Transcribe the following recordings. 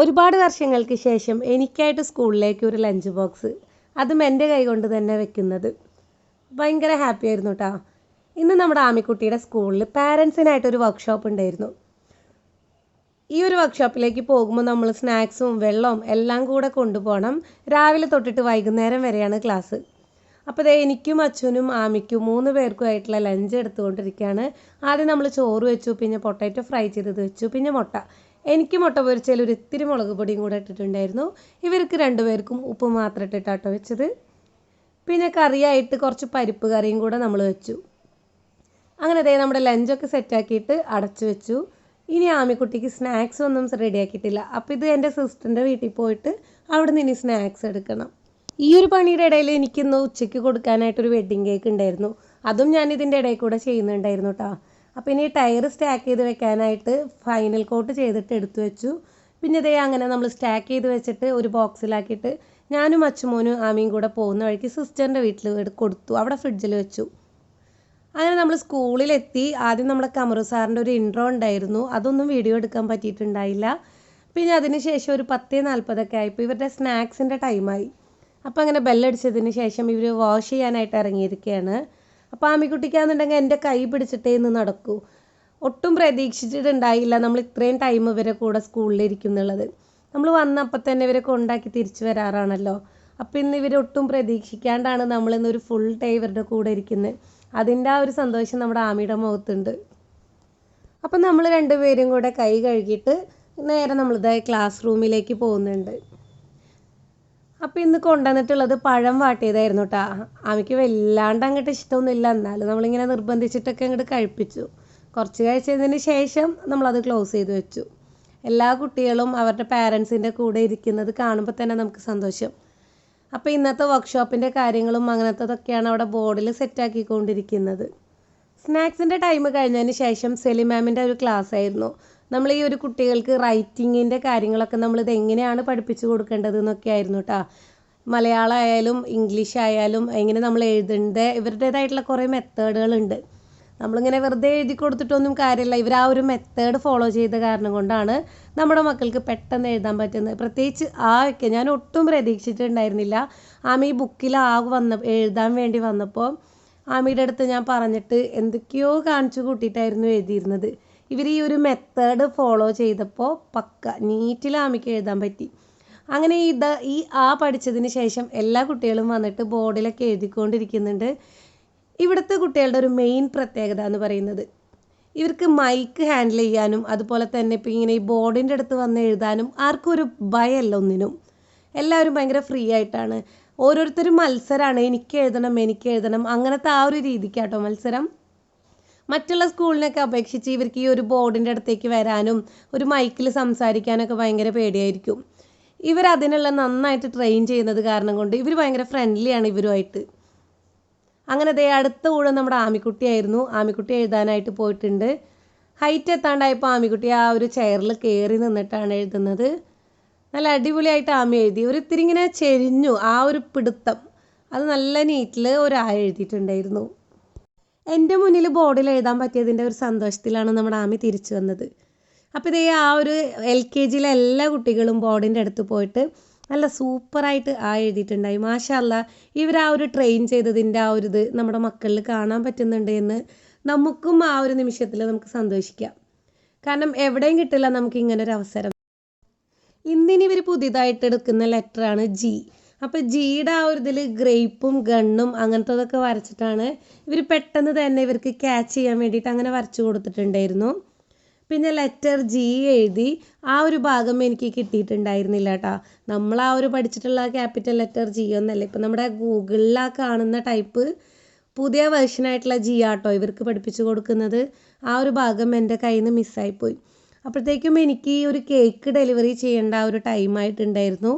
ഒരുപാട് വർഷങ്ങൾക്ക് ശേഷം എനിക്കായിട്ട് സ്കൂളിലേക്ക് ഒരു ലഞ്ച് ബോക്സ് അതും എന്റെ കൈ കൊണ്ട് തന്നെ വെക്കുന്നത്. ഭയങ്കര ഹാപ്പി ആയിരുന്നു കേട്ടോ ഇന്ന് നമ്മുടെ ആമിക്കുട്ടിയുടെ സ്കൂളിൽ പാരൻസിനായിട്ടൊരു വർക്ക്ഷോപ്പ് ഉണ്ടായിരുന്നു. ഈ ഒരു വർക്ക്ഷോപ്പിലേക്ക് പോകുമ്പോൾ നമ്മൾ സ്നാക്സും വെള്ളവും എല്ലാം കൂടെ കൊണ്ടുപോകണം. രാവിലെ തൊട്ടിട്ട് വൈകുന്നേരം വരെയാണ് ക്ലാസ്. അപ്പോൾ ദേ എനിക്കും അച്ഛനും ആമിക്കും മൂന്ന് പേർക്കും ആയിട്ടുള്ള ലഞ്ച് എടുത്തുകൊണ്ടിരിക്കുകയാണ്. ആദ്യം നമ്മൾ ചോറ് വെച്ചു പിന്നെ പൊട്ടാറ്റോ ഫ്രൈ ചെയ്തത് വെച്ചു പിന്നെ മുട്ട. എനിക്ക് മുട്ട പൊരിച്ചതിൽ ഒരു ഇത്തിരി മുളക് പൊടിയും കൂടെ ഇട്ടിട്ടുണ്ടായിരുന്നു. ഇവർക്ക് രണ്ടുപേർക്കും ഉപ്പ് മാത്രം ഇട്ടിട്ടാട്ടോ വെച്ചത്. പിന്നെ കറിയായിട്ട് കുറച്ച് പരിപ്പ് കറിയും കൂടെ നമ്മൾ വെച്ചു. അങ്ങനെ ദേ നമ്മുടെ ലഞ്ചൊക്കെ സെറ്റാക്കിയിട്ട് അടച്ചു വെച്ചു. ഇനി ആമിക്കുട്ടിക്ക് സ്നാക്സ് ഒന്നും റെഡിയാക്കിയിട്ടില്ല അപ്പോൾ ഇത് എന്റെ സിസ്റ്ററിന്റെ വീട്ടിൽ പോയിട്ട് അവിടെ നിന്ന് ഇനി സ്നാക്സ് എടുക്കണം. ഈ ഒരു പണിയുടെ ഇടയിൽ എനിക്കിന്ന് ഉച്ചയ്ക്ക് കൊടുക്കാനായിട്ടൊരു വെഡ്ഡിങ് കേക്ക് ഉണ്ടായിരുന്നു. അതും ഞാൻ ഇതിന്റെ ഇടയിൽ കൂടെ ചെയ്യുന്നുണ്ടായിരുന്നു കേട്ടോ അപ്പോൾ ഇനി ടയർ സ്റ്റാക്ക് ചെയ്ത് വെക്കാനായിട്ട് ഫൈനൽ കോട്ട് ചെയ്തിട്ട് എടുത്തു വെച്ചു. പിന്നെ ഇതേ അങ്ങനെ നമ്മൾ സ്റ്റാക്ക് ചെയ്ത് വെച്ചിട്ട് ഒരു ബോക്സിലാക്കിയിട്ട് ഞാനും അച്ഛമോനും ആമിയും കൂടെ പോകുന്ന വഴിക്ക് സിസ്റ്ററിന്റെ വീട്ടിൽ കൊടുത്തു. അവിടെ ഫ്രിഡ്ജിൽ വെച്ചു. അങ്ങനെ നമ്മൾ സ്കൂളിലെത്തി. ആദ്യം നമ്മുടെ കമറു സാറിന്റെ ഒരു ഇൻട്രോ ഉണ്ടായിരുന്നു. അതൊന്നും വീഡിയോ എടുക്കാൻ പറ്റിയിട്ടുണ്ടായില്ല. പിന്നെ അതിന് ശേഷം ഒരു പത്തേ നാൽപ്പതൊക്കെ ആയപ്പോൾ ഇവരുടെ സ്നാക്സിന്റെ ടൈമായി അപ്പോൾ അങ്ങനെ ബെല്ലടിച്ചതിന് ശേഷം ഇവർ വാഷ് ചെയ്യാനായിട്ട് ഇറങ്ങിയിരിക്കുകയാണ്. അപ്പോൾ ആമിക്കുട്ടിക്കാന്നുണ്ടെങ്കിൽ എന്റെ കൈ പിടിച്ചിട്ടേ ഇന്ന് നടക്കൂ. ഒട്ടും പ്രതീക്ഷിച്ചിട്ടുണ്ടായില്ല നമ്മൾ ഇത്രയും ടൈം ഇവരെ കൂടെ സ്കൂളിലിരിക്കും എന്നുള്ളത് നമ്മൾ വന്നപ്പോൾ തന്നെ ഇവരെ കൊണ്ടാക്കി തിരിച്ചു വരാറാണല്ലോ. അപ്പം ഇന്ന് ഇവർ ഒട്ടും പ്രതീക്ഷിക്കാണ്ടാണ് നമ്മൾ ഇന്ന് ഒരു ഫുൾ ടൈം ഇവരുടെ കൂടെ ഇരിക്കുന്നത് അതിന്റെ ആ ഒരു സന്തോഷം നമ്മുടെ ആമിയുടെ മുഖത്തുണ്ട്. അപ്പം നമ്മൾ രണ്ടുപേരും കൂടെ കൈ കഴുകിയിട്ട് നേരെ നമ്മളിതായ ക്ലാസ് റൂമിലേക്ക് പോകുന്നുണ്ട്. അപ്പോൾ ഇന്ന് കൊണ്ടുവന്നിട്ടുള്ളത് പഴം വാട്ടിയതായിരുന്നു കേട്ടോ ആമിക്ക് വല്ലാണ്ട് അങ്ങോട്ട് ഇഷ്ടമൊന്നുമില്ല. എന്നാലും നമ്മളിങ്ങനെ നിർബന്ധിച്ചിട്ടൊക്കെ അങ്ങോട്ട് കഴിപ്പിച്ചു. കുറച്ച് കഴിച്ചതിന് ശേഷം നമ്മളത് ക്ലോസ് ചെയ്ത് വെച്ചു. എല്ലാ കുട്ടികളും അവരുടെ പാരൻസിന്റെ കൂടെ ഇരിക്കുന്നത് കാണുമ്പോൾ തന്നെ നമുക്ക് സന്തോഷം. അപ്പോൾ ഇന്നത്തെ വർക്ക്ഷോപ്പിന്റെ കാര്യങ്ങളും അങ്ങനത്തതൊക്കെയാണ് അവിടെ ബോർഡിൽ സെറ്റാക്കിക്കൊണ്ടിരിക്കുന്നത് സ്നാക്സിന്റെ ടൈം കഴിഞ്ഞതിന് ശേഷം സെലി മാമിന്റെ ഒരു ക്ലാസ് ആയിരുന്നു. നമ്മൾ ഈ ഒരു കുട്ടികൾക്ക് റൈറ്റിങ്ങിന്റെ കാര്യങ്ങളൊക്കെ നമ്മളിത് എങ്ങനെയാണ് പഠിപ്പിച്ചു കൊടുക്കേണ്ടത് എന്നൊക്കെ ആയിരുന്നു കേട്ടോ മലയാളം ആയാലും ഇംഗ്ലീഷ് ആയാലും എങ്ങനെ നമ്മൾ എഴുതേണ്ട ഇവരുടേതായിട്ടുള്ള കുറേ മെത്തേഡുകളുണ്ട് നമ്മളിങ്ങനെ വെറുതെ എഴുതി കൊടുത്തിട്ടൊന്നും കാര്യമില്ല ഇവർ ആ ഒരു മെത്തേഡ് ഫോളോ ചെയ്ത കാരണം കൊണ്ടാണ് നമ്മുടെ മക്കൾക്ക് പെട്ടെന്ന് എഴുതാൻ പറ്റുന്നത്. പ്രത്യേകിച്ച് ആ ഒക്കെ ഞാൻ ഒട്ടും പ്രതീക്ഷിച്ചിട്ടുണ്ടായിരുന്നില്ല. ആമി ബുക്കിൽ ആ വന്ന എഴുതാൻ വേണ്ടി വന്നപ്പോൾ ആമിയുടെ അടുത്ത് ഞാൻ പറഞ്ഞിട്ട് എന്തൊക്കെയോ കാണിച്ചു കൂട്ടിയിട്ടായിരുന്നു എഴുതിയിരുന്നത്. ഇവർ ഈ ഒരു മെത്തേഡ് ഫോളോ ചെയ്തപ്പോൾ പക്ക നീറ്റിൽ ആമിക്ക് എഴുതാൻ പറ്റി. അങ്ങനെ ഇത് ഈ ആ പഠിച്ചതിന് ശേഷം എല്ലാ കുട്ടികളും വന്നിട്ട് ബോർഡിലൊക്കെ എഴുതിക്കൊണ്ടിരിക്കുന്നുണ്ട്. ഇവിടുത്തെ കുട്ടികളുടെ ഒരു മെയിൻ പ്രത്യേകത എന്ന് പറയുന്നത് ഇവർക്ക് മൈക്ക് ഹാൻഡിൽ ചെയ്യാനും അതുപോലെ തന്നെ ഇപ്പം ഇങ്ങനെ ഈ ബോർഡിന്റെ അടുത്ത് വന്ന് എഴുതാനും ആർക്കും ഒരു ഭയമല്ല ഒന്നിനും. എല്ലാവരും ഭയങ്കര ഫ്രീ ആയിട്ടാണ്. ഓരോരുത്തരും മത്സരമാണ് എനിക്ക് എഴുതണം എനിക്ക് എഴുതണം അങ്ങനത്തെ ആ ഒരു രീതിക്കാട്ടോ മത്സരം. മറ്റുള്ള സ്കൂളിനൊക്കെ അപേക്ഷിച്ച് ഇവർക്ക് ഈ ഒരു ബോർഡിന്റെ അടുത്തേക്ക് വരാനും ഒരു മൈക്കിൽ സംസാരിക്കാനൊക്കെ ഭയങ്കര പേടിയായിരിക്കും. ഇവർ അതിനുള്ള നന്നായിട്ട് ട്രെയിൻ ചെയ്യുന്നത് കാരണം കൊണ്ട് ഇവർ ഭയങ്കര ഫ്രണ്ട്ലിയാണ് ഇവരുമായിട്ട്. അങ്ങനെ ദേ അടുത്ത ഊഴം നമ്മുടെ ആമിക്കുട്ടിയായിരുന്നു ആമിക്കുട്ടി എഴുതാനായിട്ട് പോയിട്ടുണ്ട്. ഹൈറ്റ് എത്താണ്ടായപ്പോൾ ആമിക്കുട്ടി ആ ഒരു ചെയറിൽ കയറി നിന്നിട്ടാണ് എഴുതുന്നത്. നല്ല അടിപൊളിയായിട്ട് ആമി എഴുതി. ഒരു ഇത്തിരി ഇങ്ങനെ ചെരിഞ്ഞു ആ ഒരു പിടുത്തം. അത് നല്ല നീറ്റിൽ ഒരാ എഴുതിയിട്ടുണ്ടായിരുന്നു. എന്റെ മുന്നിൽ ബോർഡിൽ എഴുതാൻ പറ്റിയതിന്റെ ഒരു സന്തോഷത്തിലാണ് നമ്മുടെ ആമി തിരിച്ചു വന്നത്. അപ്പോൾ ഇതേ ആ ഒരു എൽ കെ ജിയിലെ എല്ലാ കുട്ടികളും ബോർഡിന്റെ അടുത്ത് പോയിട്ട് നല്ല സൂപ്പറായിട്ട് ആ എഴുതിയിട്ടുണ്ടായി. മാഷല്ല ഇവർ ആ ഒരു ട്രെയിൻ ചെയ്തതിന്റെ ആ ഒരു ഇത് നമ്മുടെ മക്കളിൽ കാണാൻ പറ്റുന്നുണ്ട് എന്ന് നമുക്കും ആ ഒരു നിമിഷത്തിൽ നമുക്ക് സന്തോഷിക്കാം. കാരണം എവിടെയും കിട്ടില്ല നമുക്ക് ഇങ്ങനെ ഒരു അവസരം ഇന്നിനി ഇവർ പുതിയതായിട്ട് എടുക്കുന്ന ലെറ്ററാണ് ജി. അപ്പോൾ ജിയുടെ ആ ഒരു ഇതിൽ ഗ്രേപ്പും ഗണ്ണും അങ്ങനത്തതൊക്കെ വരച്ചിട്ടാണ് ഇവർ പെട്ടെന്ന് തന്നെ ഇവർക്ക് ക്യാച്ച് ചെയ്യാൻ വേണ്ടിയിട്ട് അങ്ങനെ വരച്ചു കൊടുത്തിട്ടുണ്ടായിരുന്നു. പിന്നെ ലെറ്റർ ജി എഴുതി ആ ഒരു ഭാഗം എനിക്ക് കിട്ടിയിട്ടുണ്ടായിരുന്നില്ല കേട്ടോ നമ്മൾ ആ ഒരു പഠിച്ചിട്ടുള്ള ക്യാപിറ്റൽ ലെറ്റർ ജി ഒന്നല്ല? ഇപ്പം നമ്മുടെ ഗൂഗിളിൽ ആ കാണുന്ന ടൈപ്പ് പുതിയ വേർഷനായിട്ടുള്ള ജി ആട്ടോ ഇവർക്ക് പഠിപ്പിച്ചു കൊടുക്കുന്നത്. ആ ഒരു ഭാഗം എന്റെ കയ്യിൽ നിന്ന് മിസ്സായിപ്പോയി അപ്പോഴത്തേക്കും എനിക്ക് ഒരു കേക്ക് ഡെലിവറി ചെയ്യേണ്ട ആ ഒരു ടൈം ആയിട്ടുണ്ടായിരുന്നു.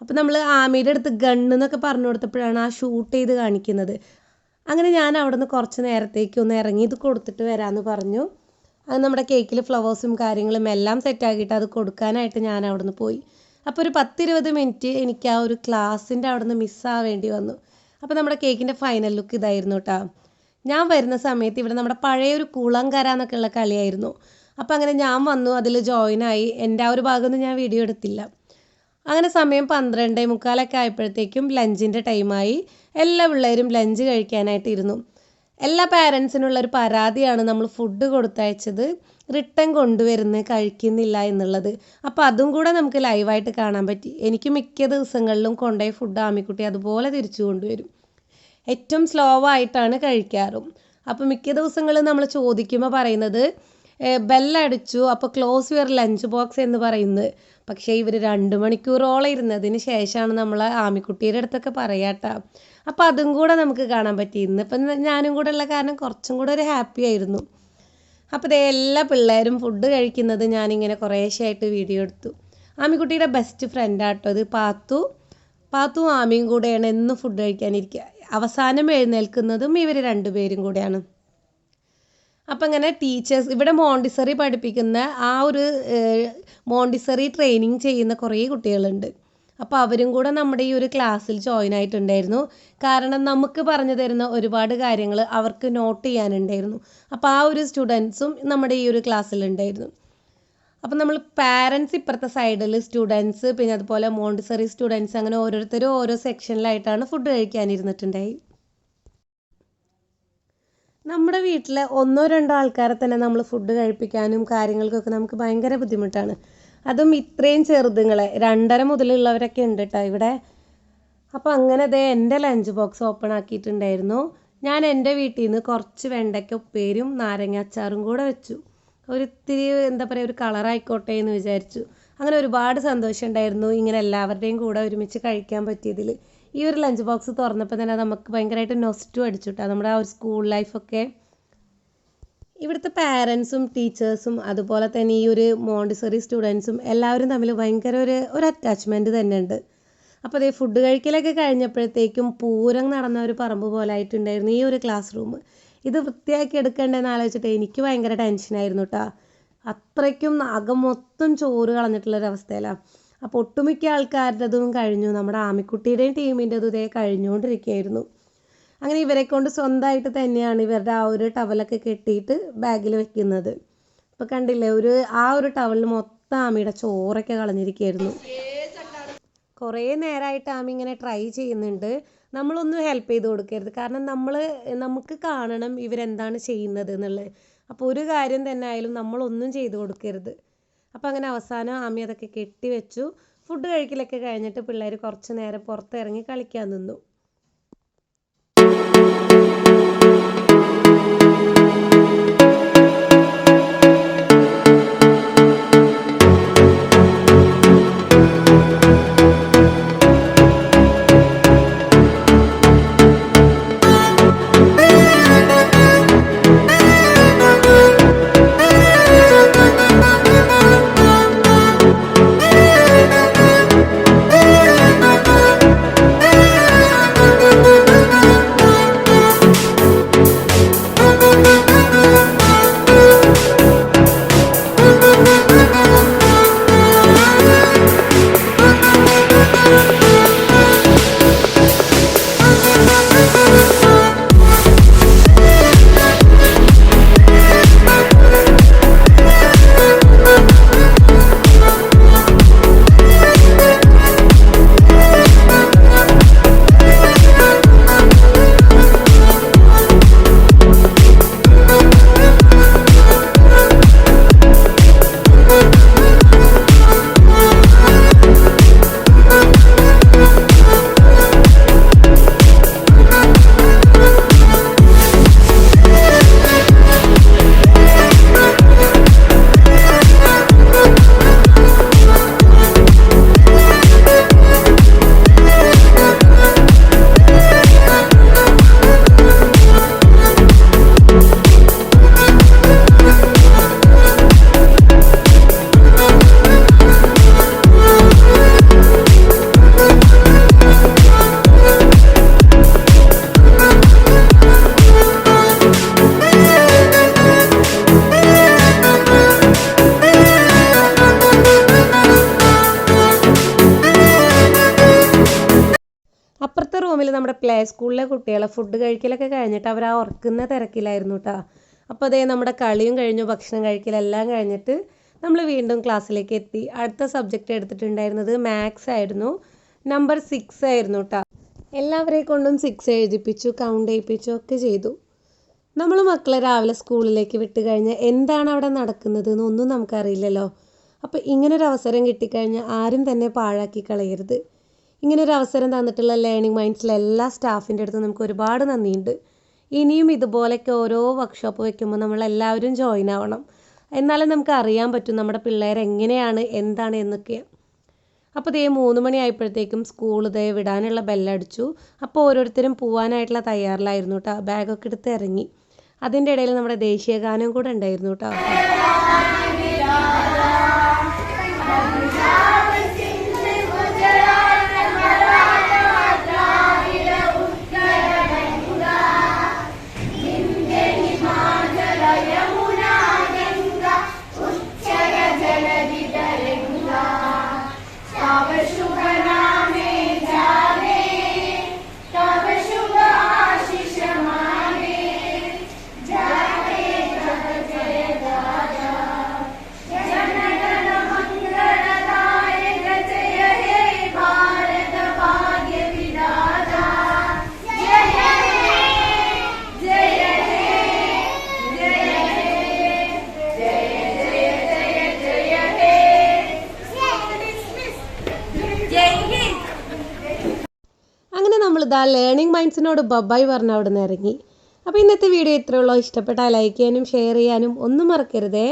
അപ്പോൾ നമ്മൾ ആമിയുടെ അടുത്ത് ഗണ്ണ് എന്നൊക്കെ പറഞ്ഞു കൊടുത്തപ്പോഴാണ് ആ ഷൂട്ട് ചെയ്ത് കാണിക്കുന്നത്. അങ്ങനെ ഞാൻ അവിടെ നിന്ന് കുറച്ച് നേരത്തേക്ക് ഒന്ന് ഇറങ്ങി ഇത് കൊടുത്തിട്ട് വരാമെന്ന് പറഞ്ഞു. അത് നമ്മുടെ കേക്കിൽ ഫ്ലവേഴ്സും കാര്യങ്ങളും എല്ലാം സെറ്റാക്കിയിട്ട് അത് കൊടുക്കാനായിട്ട് ഞാൻ അവിടെ നിന്ന് പോയി. അപ്പോൾ ഒരു പത്തിരുപത് മിനിറ്റ് എനിക്ക് ആ ഒരു ക്ലാസ്സിന്റെ അവിടെ നിന്ന് മിസ്സാവേണ്ടി വന്നു. അപ്പോൾ നമ്മുടെ കേക്കിന്റെ ഫൈനൽ ലുക്ക് ഇതായിരുന്നു കേട്ടോ ഞാൻ വരുന്ന സമയത്ത് ഇവിടെ നമ്മുടെ പഴയ ഒരു കുളങ്കര എന്നൊക്കെ ഉള്ള കളിയായിരുന്നു. അപ്പോൾ അങ്ങനെ ഞാൻ വന്നു അതിൽ ജോയിൻ ആയി. എന്റെ ആ ഒരു ഭാഗമൊന്നും ഞാൻ വീഡിയോ എടുത്തില്ല. അങ്ങനെ സമയം പന്ത്രണ്ടേ മുക്കാലൊക്കെ ആയപ്പോഴത്തേക്കും ലഞ്ചിന്റെ ടൈമായി എല്ലാ പിള്ളേരും ലഞ്ച് കഴിക്കാനായിട്ട് ഇരുന്നു എല്ലാ പാരൻസിനുള്ള ഒരു പരാതിയാണ് നമ്മൾ ഫുഡ് കൊടുത്തയച്ചത്. റിട്ടേൺ കൊണ്ടുവരുന്നത് കഴിക്കുന്നില്ല എന്നുള്ളത്. അപ്പോൾ അതും കൂടെ നമുക്ക് ലൈവായിട്ട് കാണാൻ പറ്റി. എനിക്ക് മിക്ക ദിവസങ്ങളിലും കൊണ്ടുപോയി ഫുഡ് ആമിക്കുട്ടി അതുപോലെ തിരിച്ചു കൊണ്ടുവരും. ഏറ്റവും സ്ലോ ആയിട്ടാണ് കഴിക്കാറും. അപ്പോൾ മിക്ക ദിവസങ്ങളും നമ്മൾ ചോദിക്കുമ്പോൾ പറയുന്നത് ബെല്ലടിച്ചു. അപ്പോൾ ക്ലോസ് യുവർ ലഞ്ച് ബോക്സ് എന്ന് പറയുന്നത് പക്ഷേ ഇവർ രണ്ട് മണിക്കൂറോളം ഇരുന്നതിന് ശേഷമാണ് നമ്മൾ ആമിക്കുട്ടിയുടെ അടുത്തൊക്കെ പറയാട്ടോ. അപ്പോൾ അതും കൂടെ നമുക്ക് കാണാൻ പറ്റി. ഇന്നിപ്പം ഞാനും കൂടെ ഉള്ള കാരണം കുറച്ചും കൂടെ ഒരു ഹാപ്പി ആയിരുന്നു. അപ്പോൾ ഇതേ എല്ലാ പിള്ളേരും ഫുഡ് കഴിക്കുന്നത് ഞാനിങ്ങനെ കുറേശ്ശായിട്ട് വീഡിയോ എടുത്തു. ആമിക്കുട്ടിയുടെ ബെസ്റ്റ് ഫ്രണ്ടാട്ടോ ഇത്. പാത്തു. പാത്തും ആമിയും കൂടെയാണ് എന്നും ഫുഡ് കഴിക്കാനിരിക്കുക അവസാനം എഴുന്നേൽക്കുന്നതും ഇവർ രണ്ടുപേരും കൂടെയാണ്. അപ്പം അങ്ങനെ ടീച്ചേഴ്സ് ഇവിടെ മോണ്ടിസറി പഠിപ്പിക്കുന്ന ആ ഒരു മോണ്ടിസറി ട്രെയിനിങ് ചെയ്യുന്ന കുറേ കുട്ടികളുണ്ട്. അപ്പോൾ അവരും കൂടെ നമ്മുടെ ഈ ഒരു ക്ലാസ്സിൽ ജോയിൻ ആയിട്ടുണ്ടായിരുന്നു. കാരണം നമുക്ക് പറഞ്ഞു തരുന്ന ഒരുപാട് കാര്യങ്ങൾ അവർക്ക് നോട്ട് ചെയ്യാനുണ്ടായിരുന്നു. അപ്പോൾ ആ ഒരു സ്റ്റുഡൻസും നമ്മുടെ ഈ ഒരു ക്ലാസ്സിലുണ്ടായിരുന്നു അപ്പം നമ്മൾ പാരൻസ് ഇപ്പുറത്തെ സൈഡിൽ സ്റ്റുഡൻസ് പിന്നെ അതുപോലെ മോണ്ടിസറി സ്റ്റുഡൻസ് അങ്ങനെ ഓരോരുത്തരും ഓരോ സെക്ഷനിലായിട്ടാണ് ഫുഡ് കഴിക്കാനിരുന്നിട്ടുണ്ടായി. നമ്മുടെ വീട്ടിലെ ഒന്നോ രണ്ടോ ആൾക്കാരെ തന്നെ നമ്മൾ ഫുഡ് കഴിപ്പിക്കാനും കാര്യങ്ങൾക്കൊക്കെ നമുക്ക് ഭയങ്കര ബുദ്ധിമുട്ടാണ്. അതും ഇത്രയും ചെറുതുങ്ങളെ രണ്ടര മുതലുള്ളവരൊക്കെ ഉണ്ട് കേട്ടോ ഇവിടെ. അപ്പോൾ അങ്ങനെ ദേ എന്റെ ലഞ്ച് ബോക്സ് ഓപ്പൺ ആക്കിയിട്ടുണ്ടായിരുന്നു. ഞാൻ എന്റെ വീട്ടിൽ നിന്ന് കുറച്ച് വെണ്ടയ്ക്ക ഉപ്പേരും നാരങ്ങ അച്ചാറും കൂടെ വെച്ചു. ഒരിത്തിരി എന്താ പറയുക ഒരു കളറായിക്കോട്ടെ എന്ന് വിചാരിച്ചു. അങ്ങനെ ഒരുപാട് സന്തോഷം ഉണ്ടായിരുന്നു ഇങ്ങനെ എല്ലാവരുടെയും കൂടെ ഒരുമിച്ച് കഴിക്കാൻ പറ്റിയതിൽ ഈ ഒരു ലഞ്ച് ബോക്സ് തുറന്നപ്പോൾ തന്നെ നമുക്ക് ഭയങ്കരമായിട്ട് നൊസ്റ്റു അടിച്ചു കിട്ടാം നമ്മുടെ ആ ഒരു സ്കൂൾ ലൈഫൊക്കെ ഇവിടുത്തെ പാരൻസും ടീച്ചേഴ്സും അതുപോലെ തന്നെ ഈ ഒരു മോണ്ടിസറി സ്റ്റുഡൻസും എല്ലാവരും തമ്മിൽ ഭയങ്കര ഒരു ഒരു അറ്റാച്ച്മെന്റ് തന്നെ ഉണ്ട്. അപ്പോൾ അതേ ഫുഡ് കഴിക്കലൊക്കെ കഴിഞ്ഞപ്പോഴത്തേക്കും പൂരം നടന്ന ഒരു പറമ്പ് പോലെ ആയിട്ടുണ്ടായിരുന്നു ഈ ഒരു ക്ലാസ് റൂം ഇത് വൃത്തിയാക്കി എടുക്കേണ്ടതെന്ന് ആലോചിച്ചിട്ട് എനിക്ക് ഭയങ്കര ടെൻഷനായിരുന്നു കേട്ടോ അത്രയ്ക്കും അകം മൊത്തം ചോറ് കളഞ്ഞിട്ടുള്ളൊരവസ്ഥയിലാണ് അപ്പോൾ ഒട്ടുമിക്ക ആൾക്കാരുടേതും കഴിഞ്ഞു. നമ്മുടെ ആമിക്കുട്ടിയുടെയും ടീമിന്റെതും ഇതേ കഴിഞ്ഞുകൊണ്ടിരിക്കുകയായിരുന്നു. അങ്ങനെ ഇവരെ കൊണ്ട് സ്വന്തമായിട്ട് തന്നെയാണ് ഇവരുടെ ആ ഒരു ടവലൊക്കെ കെട്ടിയിട്ട് ബാഗിൽ വെക്കുന്നത്. അപ്പോൾ കണ്ടില്ലേ ഒരു ആ ഒരു ടവലിൽ മൊത്തം ആമിയുടെ ചോറൊക്കെ കളഞ്ഞിരിക്കുകയായിരുന്നു. കുറേ നേരമായിട്ട് ആമി ഇങ്ങനെ ട്രൈ ചെയ്യുന്നുണ്ട്. നമ്മളൊന്നും ഹെൽപ്പ് ചെയ്ത് കൊടുക്കരുത്. കാരണം നമ്മൾ നമുക്ക് കാണണം ഇവരെന്താണ് ചെയ്യുന്നത് എന്നുള്ളത്. അപ്പോൾ ഒരു കാര്യം തന്നെ ആയാലും നമ്മളൊന്നും ചെയ്ത് കൊടുക്കരുത്. അപ്പോൾ അങ്ങനെ അവസാനം ആമി അതൊക്കെ കെട്ടി വെച്ചു. ഫുഡ് കഴിക്കലൊക്കെ കഴിഞ്ഞിട്ട് പിള്ളേർ കുറച്ച് നേരം പുറത്തിറങ്ങി കളിക്കാൻ നിന്നു. നമ്മുടെ പ്ലേ സ്കൂളിലെ കുട്ടികളെ ഫുഡ് കഴിക്കലൊക്കെ കഴിഞ്ഞിട്ട് അവർ ആ ഉറക്കുന്ന തിരക്കിലായിരുന്നു കേട്ടോ അപ്പോൾ അതേ നമ്മുടെ കളിയും കഴിഞ്ഞു ഭക്ഷണം കഴിക്കലെല്ലാം കഴിഞ്ഞിട്ട് നമ്മൾ വീണ്ടും ക്ലാസ്സിലേക്ക് എത്തി. അടുത്ത സബ്ജക്റ്റ് എടുത്തിട്ടുണ്ടായിരുന്നത് മാത്സ് ആയിരുന്നു. നമ്പർ സിക്സ് ആയിരുന്നു കേട്ടോ എല്ലാവരെ കൊണ്ടും സിക്സ് എഴുതിപ്പിച്ചു കൗണ്ട് ചെയ്യിപ്പിച്ചു ഒക്കെ ചെയ്തു. നമ്മൾ മക്കളെ രാവിലെ സ്കൂളിലേക്ക് വിട്ട് കഴിഞ്ഞാൽ എന്താണ് അവിടെ നടക്കുന്നത് എന്നൊന്നും നമുക്കറിയില്ലല്ലോ. അപ്പോൾ ഇങ്ങനൊരു അവസരം കിട്ടിക്കഴിഞ്ഞാൽ ആരും തന്നെ പാഴാക്കി കളയരുത്. ഇങ്ങനൊരു അവസരം തന്നിട്ടുള്ള ലേണിംഗ് മൈൻഡ്സിലെ എല്ലാ സ്റ്റാഫിന്റെ അടുത്തും നമുക്ക് ഒരുപാട് നന്ദിയുണ്ട്. ഇനിയും ഇതുപോലെയൊക്കെ ഓരോ വർക്ക്ഷോപ്പ് വയ്ക്കുമ്പോൾ നമ്മൾ എല്ലാവരും ജോയിൻ ആവണം. എന്നാലേ നമുക്ക് അറിയാൻ പറ്റും നമ്മുടെ പിള്ളേർ എങ്ങനെയാണ് എന്താണ് എന്നൊക്കെ. അപ്പോൾ ദേ മൂന്ന് മണി ആയപ്പോഴത്തേക്കും സ്കൂൾ ദേ വിടാനുള്ള ബെല്ലടിച്ചു അപ്പോൾ ഓരോരുത്തരും പോവാനായിട്ടുള്ള തയ്യാറിലായിരുന്നു കേട്ടോ ബാഗൊക്കെ എടുത്ത് ഇറങ്ങി. അതിന്റെ ഇടയിൽ നമ്മുടെ ദേശീയ ഗാനം കൂടെ ഉണ്ടായിരുന്നു കേട്ടോ നമ്മൾ ലേണിംഗ് മൈൻഡ്സിനോട് ബബായി പറഞ്ഞ് അവിടെ നിന്ന് ഇറങ്ങി. അപ്പോൾ ഇന്നത്തെ വീഡിയോ ഇത്രയുള്ളൂ ഇഷ്ടപ്പെട്ടാൽ ലൈക്ക് ചെയ്യാനും ഷെയർ ചെയ്യാനും ഒന്നും മറക്കരുതേ.